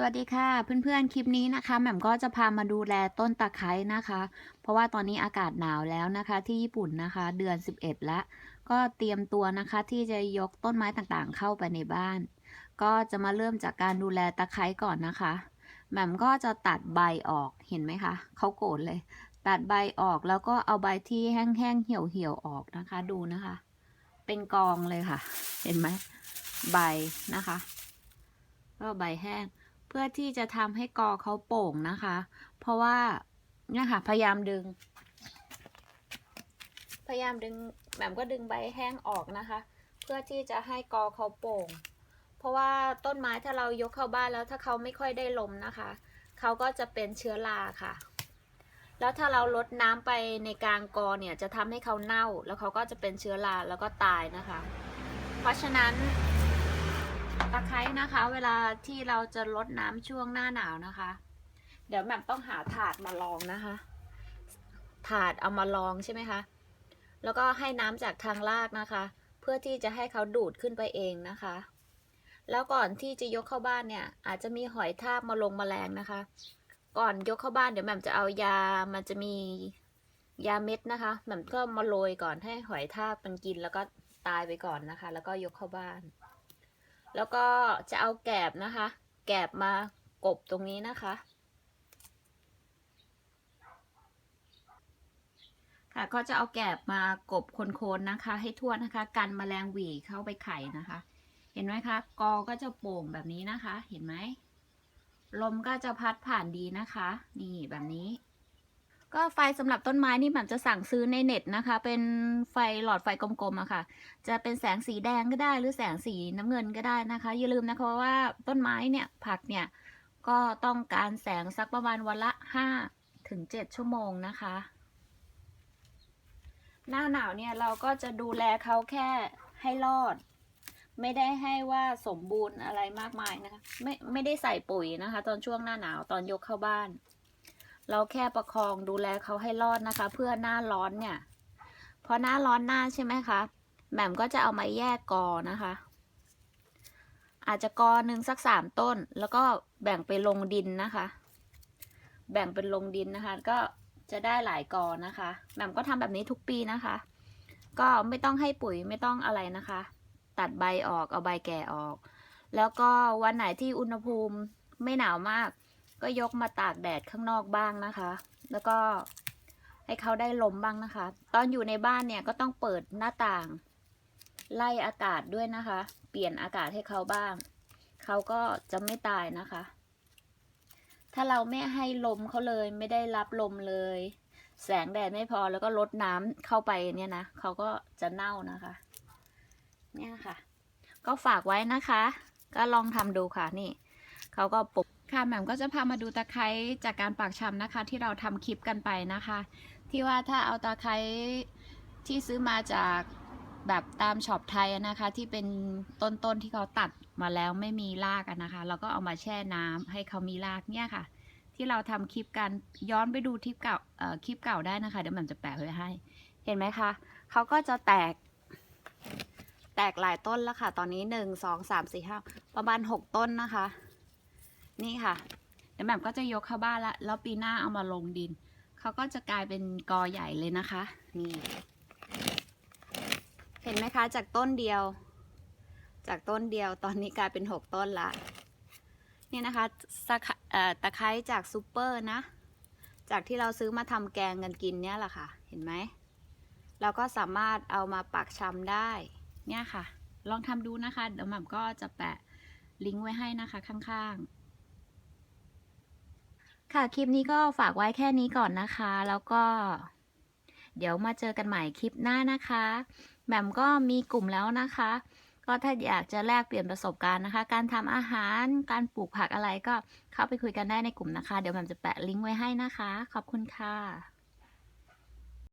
สวัสดีค่ะเพื่อนๆคลิปนี้นะคะแหม่มก็จะพามาดูแลต้นตะไคร้นะคะ เพราะว่าตอนนี้อากาศหนาวแล้วนะคะ ที่ญี่ปุ่นนะคะ เดือน 11แล้วก็เตรียมตัวนะคะที่จะยกต้นไม้ต่างๆ เข้าไปในบ้าน ก็จะมาเริ่มจากการดูแลตะไคร้ก่อนนะคะแหม่มก็จะตัดใบออกเห็นไหมคะเขาโกรธเลย ตัดใบออกแล้วก็เอาใบที่แห้งๆเหี่ยวๆออกนะคะ ดูนะคะ เป็นกองเลยค่ะ เห็นไหมใบนะคะก็ใบแห้ง เพื่อที่จะทำให้กอเขาโป่งนะคะ เพราะว่าเนี่ยค่ะพยายามดึง พยายามดึงแบบก็ดึงใบแห้งออกนะคะ เพื่อที่จะให้กอเขาโป่ง เพราะว่าต้นไม้ถ้าเรายกเข้าบ้านแล้วถ้าเขาไม่ค่อยได้ลมนะคะเขาก็จะเป็นเชื้อราค่ะ แล้วถ้าเราลดน้ำไปในกลางกอเนี่ยจะทำให้เขาเน่า แล้วเขาก็จะเป็นเชื้อราแล้วก็ตายนะคะ เพราะฉะนั้น ตะไคร้นะคะ เวลาที่เราจะลดน้ำช่วงหน้าหนาวนะคะ เดี๋ยวแหม่มต้องหาถาดมาลองนะคะ ถาดเอามาลองใช่ไหมคะ แล้วก็ให้น้ำจากทางลากนะคะ เพื่อที่จะให้เขาดูดขึ้นไปเองนะคะ แล้วก่อนที่จะยกเข้าบ้านเนี่ย อาจจะมีหอยทากมาลงมาแมลงนะคะ ก่อนยกเข้าบ้านเดี๋ยวแหม่มจะเอายา มันจะมียาเม็ดนะคะแหม่มก็มาโรยก่อนให้หอยทากมันกินแล้วก็ตายไปก่อนนะคะ แล้วก็ยกเข้าบ้าน แล้วก็จะเอาแกบนะคะ แกบมากบตรงนี้นะคะ ค่ะก็จะเอาแกบมากบโคนๆนะคะ ให้ทั่วนะคะ กันแมลงหวีเข้าไปไข่นะคะ เห็นไหมคะ กอก็จะโป่งแบบนี้นะคะ เห็นไหมลมก็จะพัดผ่านดีนะคะ นี่แบบนี้ ก็ไฟสำหรับต้นไม้นี่แบบจะสั่งซื้อในเน็ตนะคะ เป็นไฟหลอดไฟกลมๆอะค่ะ จะเป็นแสงสีแดงก็ได้หรือแสงสีน้ำเงินก็ได้นะคะ อย่าลืมนะคะว่าต้นไม้เนี่ยผักเนี่ยก็ต้องการแสงสักประมาณวันละห้าถึงเจ็ดชั่วโมงนะคะ หน้าหนาวเนี่ยเราก็จะดูแลเขาแค่ให้รอด ไม่ได้ให้ว่าสมบูรณ์อะไรมากมายนะคะ ไม่ไม่ได้ใส่ปุ๋ยนะคะ ตอนช่วงหน้าหนาวตอนยกเข้าบ้าน เราแค่ประคองดูแลเขาให้รอดนะคะ เพื่อหน้าร้อนเนี่ยพอหน้าร้อนหน้าใช่ไหมคะแหม่มก็จะเอามาแยกกอนะคะ อาจจะกอหนึ่งสักสามต้น แล้วก็แบ่งไปลงดินนะคะ แบ่งเป็นลงดินนะคะ ก็จะได้หลายกอนะคะแหม่มก็ทำแบบนี้ทุกปีนะคะ ก็ไม่ต้องให้ปุ๋ยไม่ต้องอะไรนะคะ ตัดใบออกเอาใบแก่ออก แล้วก็วันไหนที่อุณหภูมิไม่หนาวมาก ก็ยกมาตากแดดข้างนอกบ้างนะคะ แล้วก็ให้เขาได้ลมบ้างนะคะ ตอนอยู่ในบ้านเนี่ยก็ต้องเปิดหน้าต่าง ไล่อากาศด้วยนะคะ เปลี่ยนอากาศให้เขาบ้าง เขาก็จะไม่ตายนะคะ ถ้าเราไม่ให้ลมเขาเลยไม่ได้รับลมเลย แสงแดดไม่พอแล้วก็ลดน้ำเข้าไปเนี่ยนะเขาก็จะเน่านะคะ เนี่ยค่ะ ก็ฝากไว้นะคะ ก็ลองทำดูค่ะนี่เขาก็ปลูก ค่ะแหม่มก็จะพามาดูตะไคร้จากการปากชำนะคะ ที่เราทำคลิปกันไปนะคะ ที่ว่าถ้าเอาตะไคร้ที่ซื้อมาจากแบบตามช็อปไทยนะคะ ที่เป็นต้นๆที่เขาตัดมาแล้วไม่มีรากนะคะ เราก็เอามาแช่น้ำให้เขามีรากเนี่ยค่ะ ที่เราทำคลิปกันย้อนไปดูคลิปเก่าคลิปเก่าได้นะคะเดี๋ยวแหม่มจะแปะไว้ให้ เห็นไหมคะเขาก็จะแตกแตกหลายต้นแล้วค่ะ ตอนนี้หนึ่งสองสามสี่ห้าประมาณหกต้นนะคะ นี่ค่ะเดี๋ยวแหม่มก็จะยกเข้าบ้านละแล้วปีหน้าเอามาลงดินเขาก็จะกลายเป็นกอใหญ่เลยนะคะนี่เห็นไหมคะจากต้นเดียว จากต้นเดียวตอนนี้กลายเป็นหกต้นละนี่นะคะตะไคร้จากซูเปอร์นะ จากที่เราซื้อมาทำแกงกันกินเนี่ยแหละค่ะ เห็นไหมเราก็สามารถเอามาปักชำได้ เนี่ยค่ะ ลองทำดูนะคะ เดี๋ยวหม่ำก็จะแปะลิงก์ไว้ให้นะคะข้างๆ ค่ะ คลิปนี้ก็ฝากไว้แค่นี้ก่อนนะคะ แล้วก็ เดี๋ยวมาเจอกันใหม่คลิปหน้านะคะแหม่มก็มีกลุ่มแล้วนะคะ ก็ถ้าอยากจะแลกเปลี่ยนประสบการณ์นะคะ การทำอาหาร การปลูกผักอะไรก็เข้าไปคุยกันได้ในกลุ่มนะคะ เดี๋ยวแหม่มจะแปะลิงก์ไว้ให้นะคะ ขอบคุณค่ะ